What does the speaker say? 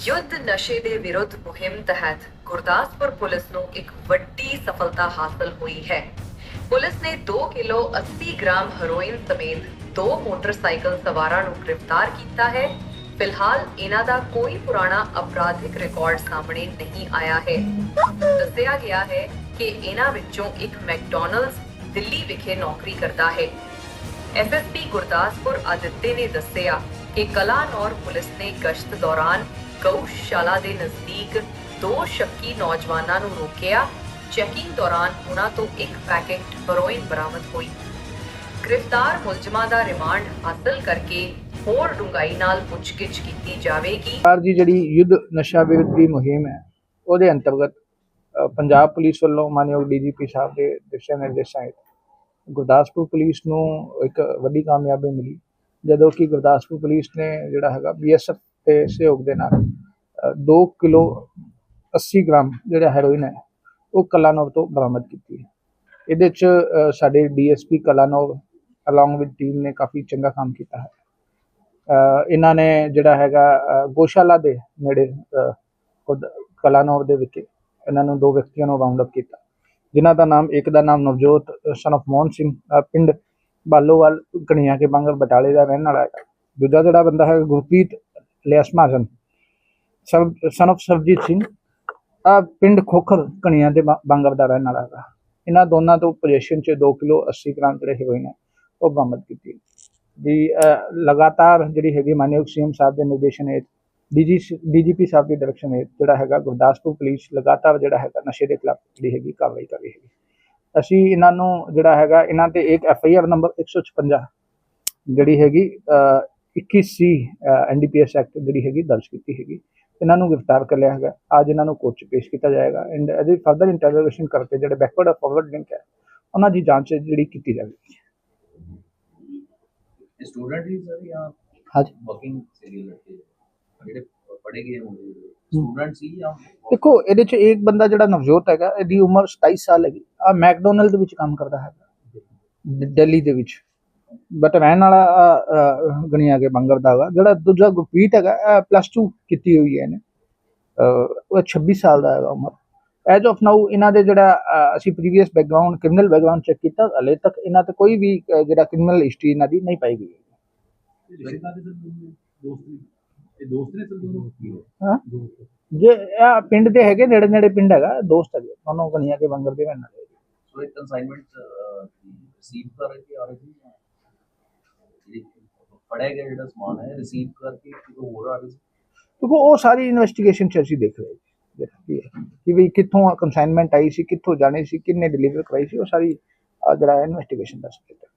ਯੁੱਧ ਨਸ਼ੇ ਦੇ ਵਿਰੁੱਧ ਮੁਹਿੰਮ ਤਹਿਤ ਗੁਰਦਾਸਪੁਰ ਪੁਲਿਸ ਨੂੰ ਇੱਕ ਵੱਡੀ ਸਫਲਤਾ ਹਾਸਲ ਹੋਈ ਹੈ ਪੁਲਿਸ ਨੇ 2 ਕਿਲੋ 80 ਗ੍ਰਾਮ ਹੈਰੋਇਨ ਸਮੇਤ ਦੋ ਮੋਟਰਸਾਈਕਲ ਸਵਾਰਾਂ ਨੂੰ ਗ੍ਰਿਫਤਾਰ ਕੀਤਾ ਹੈ ਫਿਲਹਾਲ ਇਹਨਾਂ ਦਾ ਕੋਈ ਪੁਰਾਣਾ ਅਪਰਾਧਿਕ ਰਿਕਾਰਡ ਸਾਹਮਣੇ ਨਹੀਂ ਆਇਆ ਹੈ ਦੱਸਿਆ ਗਿਆ ਹੈ ਕਿ ਇਹਨਾਂ ਵਿੱਚੋਂ ਇੱਕ ਮੈਕਡੋਨਲਡਸ ਦਿੱਲੀ ਵਿਖੇ ਨੌਕਰੀ ਕਰਦਾ ਹੈ ਐਸਐਸਪੀ ਗੁਰਦਾਸਪੁਰ ਆਦਿੱਤੇ ਨੇ ਦੱਸਿਆ ਕਿ ਕਲਾਨੌਰ ਪੁਲਿਸ ਨੇ ਗਸ਼ਤ ਦੌਰਾਨ ਗਊਸ਼ਾਲਾ ਦੇ ਨਜ਼ਦੀਕ ਦੋ ਸ਼ੱਕੀ ਨੌਜਵਾਨਾਂ ਨੂੰ ਰੋਕਿਆ। ਚੈਕਿੰਗ ਦੌਰਾਨ ਉਹਨਾਂ ਤੋਂ ਇੱਕ ਪੈਕੇਟ ਹੈਰੋਇਨ ਬਰਾਮਦ ਹੋਈ। ਗ੍ਰਿਫਤਾਰ ਮੁਲਜ਼ਮਾਂ ਦਾ ਰਿਮਾਂਡ ਹਾਸਲ ਕਰਕੇ ਹੋਰ ਡੂੰਘਾਈ ਨਾਲ ਪੁੱਛਗਿੱਛ ਕੀਤੀ ਜਾਵੇਗੀ। ਸਰਕਾਰ ਦੀ ਜਿਹੜੀ ਯੁੱਧ ਨਸ਼ਾ ਵਿਰੁੱਧ ਦੀ ਮੁਹਿੰਮ ਹੈ, ਉਹਦੇ ਅੰਤਰਗਤ ਪੰਜਾਬ ਪੁਲਿਸ ਵੱਲੋਂ ਮਾਨਯੋਗ ਡੀਜੀਪੀ ਸਾਹਿਬ ਦੇ ਦਿਸ਼ਾ ਨਿਰਦੇਸ਼ਾਂ ਹੇਠ ਗੁਰਦਾਸਪੁਰ ਪੁਲਿਸ ਨੂੰ ਇੱਕ ਵੱਡੀ ਕਾਮਯਾਬੀ ਮਿਲੀ। ਜਦੋਂ ਕਿ ਗੁਰਦਾਸਪੁਰ ਪੁਲਿਸ ਨੇ ਜਿਹੜਾ ਹੈਗਾ ਬੀਐਸਐਫ ਦੇ ਸਹਿਯੋਗ ਦੇ ਨਾਲ 2 ਕਿਲੋ 80 ਗ੍ਰਾਮ ਜਿਹੜਾ ਹੈਰੋਇਨ ਹੈ ਉਹ ਕਲਾਨੋਵ ਤੋਂ ਬਰਾਮਦ ਕੀਤੀ ਹੈ। ਇਹਦੇ ਚ ਅ, ਸਾਡੇ ਡੀਐਸਪੀ ਕਲਾਨੋਵ ਅਲੋਂਗ ਵਿਦ ਟੀਮ ਨੇ ਕਾਫੀ ਚੰਗਾ ਕੰਮ ਕੀਤਾ ਹੈ। ਅ, ਇਹਨਾਂ ਨੇ ਜਿਹੜਾ ਹੈਗਾ ਗੋਸ਼ਾਲਾ ਦੇ ਨੇੜੇ ਅ, ਖੁਦ ਕਲਾਨੌਰ ਦੇ ਵਿਖੇ ਇਹਨਾਂ ਨੂੰ ਦੋ ਵਿਅਕਤੀਆਂ ਨੂੰ ਰਾਉਂਡ ਅਪ ਕੀਤਾ। ਜਿਨ੍ਹਾਂ ਦਾ ਨਾਮ ਇੱਕ ਦਾ ਨਾਮ ਨਵਜੋਤ ਸਨ of ਮੋਹਨ ਸਿੰਘ ਪਿੰਡ ਬਾਲੋਵਾਲ ਕਣੀਆਂ ਕੇ ਬੰਗਲ ਬਟਾਲੇ ਦਾ ਰਹਿਣ ਵਾਲਾ ਹੈ। ਦੂਜਾ ਜਿਹੜਾ ਬੰਦਾ ਹੈ ਗੁਰਪ੍ਰੀਤ ਲਿਆਸ ਮਹਾਜਨ ਸਨ। of ਸਰਬਜੀਤ ਸਿੰਘ ਆ ਪਿੰਡ ਖੋਖਰ ਕਣੀਆਂ ਦੇ ਬੰਗਰ ਦਾ ਰਹਿਣ ਵਾਲਾ ਹੈ ਇਹਨਾਂ ਦੋਨਾਂ ਤੋਂ ਪੋਜੀਸ਼ਨ 'ਚ 2 ਕਿਲੋ 80 ਗ੍ਰਾਮ ਜਿਹੜੇ ਹੈਰੋਇਨ ਹੈ ਉਹ ਬਰਾਮਦ ਕੀਤੀ। ਜੀ ਅ, ਲਗਾਤਾਰ ਜਿਹੜੀ ਹੈਗੀ ਮਾਨਯੋਗ ਸੀਐਮ ਸਾਹਿਬ ਦੇ ਨਿਰਦੇਸ਼ਨ ਹੇਠ ਡੀਜੀਪੀ ਸਾਹਿਬ ਦੀ ਡਾਇਰੈਕਸ਼ਨ ਹੇਠ ਜਿਹੜਾ ਹੈਗਾ ਗੁਰਦਾਸਪੁਰ ਪੁਲਿਸ ਲਗਾਤਾਰ ਜਿਹੜਾ ਹੈਗਾ ਨਸ਼ੇ ਦੇ ਖਿਲਾਫ ਜਿਹੜੀ ਹੈਗੀ ਕਾਰਵਾਈ ਕਰ ਰਹੀ ਹੈਗੀ। ਅਸੀਂ ਇਹਨਾਂ ਨੂੰ ਜਿਹੜਾ ਹੈਗਾ ਇਹਨਾਂ ਤੇ ਇੱਕ ਐਫ ਆਈ ਆਰ ਨੰਬਰ 156 ਜਿਹੜੀ ਹੈਗੀ ਅ, 21 ਸੀ ਐਨਡੀਪੀਐਸ ਐਕਟ ਜਿਹੜੀ ਹੈਗੀ ਦਰਜ ਕੀਤੀ ਹੈਗੀ। ਇਹਨਾਂ ਨੂੰ ਗ੍ਰਿਫਤਾਰ ਕਰ ਲਿਆ ਹੈਗਾ। ਅੱਜ ਇਹਨਾਂ ਨੂੰ ਕੋਰਟ 'ਚ ਪੇਸ਼ ਕੀਤਾ ਜਾਏਗਾ। ਐਂਡ ਇਹਦੀ ਫਰਦਰ ਇੰਟਰੋਗੇਸ਼ਨ ਕਰਕੇ ਜਿਹੜੇ ਬੈਕਵਰਡ ਔਰ ਫਾਰਵਰਡ ਲਿੰਕ ਹੈ ਉਹਨਾਂ ਦੀ ਜਾਂਚ ਜਿਹੜੀ ਕੀਤੀ ਜਾਵੇਗੀ ਦੇਖੋ ਇਹਦੇ 'ਚ ਇੱਕ ਬੰਦਾ ਜਿਹੜਾ ਨਵਜੋਤ ਹੈਗਾ ਇਹਦੀ ਉਮਰ 27 ਸਾਲ ਹੈਗੀ। ਆ ਮੈਕਡੋਨਲਡ ਵਿੱਚ ਕੰਮ ਕਰਦਾ ਹੈਗਾ। ਦਿੱਲੀ ਦੇ ਵਿੱਚ। ਬਟ ਰਹਿਣ ਵਾਲਾ ਅ, ਅ, ਗਣਿਆ ਕੇ ਬੰਗਰ ਦਾ ਹੈਗਾ ਜਿਹੜਾ ਦੂਜਾ ਗੁਰਪ੍ਰੀਤ ਹੈਗਾ ਪਲੱਸ 2 ਕੀਤੀ ਹੋਈ ਹੈ ਇਹਨੇ। ਅ, ਉਹ 26 ਸਾਲ ਦਾ ਹੈਗਾ ਉਮਰ। ਐਜ ਆਫ ਨਾਊ ਇਹਨਾਂ ਦੇ ਜਿਹੜਾ ਅ, ਅਸੀਂ previous background criminal background check ਕੀਤਾ ਹਲੇ ਤੱਕ ਇਹਨਾਂ ਤੇ ਕੋਈ ਵੀ ਅ, ਜਿਹੜਾ ਕ੍ਰਿਮੀਨਲ ਹਿਸਟਰੀ ਇਹਨਾਂ ਦੀ ਨਹੀਂ ਪਾਈ ਗਈ ਹੈ ਰਿਸ਼ਤਾ ਦੇ ਸਰ ਦੋਸਤ ਨੇ ਇਹ ਦੋਸਤ ਨੇ ਸਰ ਦੋਨੋਂ ਹਾਂ? ਜੇ ਇਹ ਪਿੰਡ ਦੇ ਹੈਗੇ ਨੇੜੇ ਨੇੜੇ ਪਿੰਡ ਹੈਗਾ ਦੋਸਤ ਹੈਗੇ ਦੋਨੋਂ ਗਣੀਆਂ ਕੇ ਬੰਗਰ ਦੇ ਰਹਿਣ ਵਾਲੇ ਸੋ ਇੱਕ ਕਨਸਾਈਨਮੈਂਟ ਰਿਸੀਵ ਕਰ ਕੇ ਆ ਰਹੀ ਸੀ ਜਾਂ ਫੜਿਆ ਗਿਆ ਜਿਹੜਾ ਸਮਾਨ ਹੈ ਰਿਸੀਵ ਕਰਕੇ ਕਿਤੋਂ ਹੋਰ ਆ ਰਹੀ ਸੀ। ਉਹ ਸਾਰੀ ਇਨਵੈਸਟੀਗੇਸ਼ਨ ਚ ਅਸੀਂ ਦੇਖ ਰਹੇ ਸੀ ਕਿ ਵੀ ਕਿੱਥੋਂ ਕੰਸਾਈਨਮੈਂਟ ਆਈ ਸੀ, ਕਿੱਥੋਂ ਜਾਣੀ ਸੀ, ਕਿੰਨੇ ਡਿਲੀਵਰ ਕਰਾਈ ਸੀ, ਉਹ ਸਾਰੀ ਜਿਹੜਾ ਇਨਵੈਸਟੀਗੇਸ਼ਨ ਦਾ ਸਬਜੈਕਟ ਹੈ।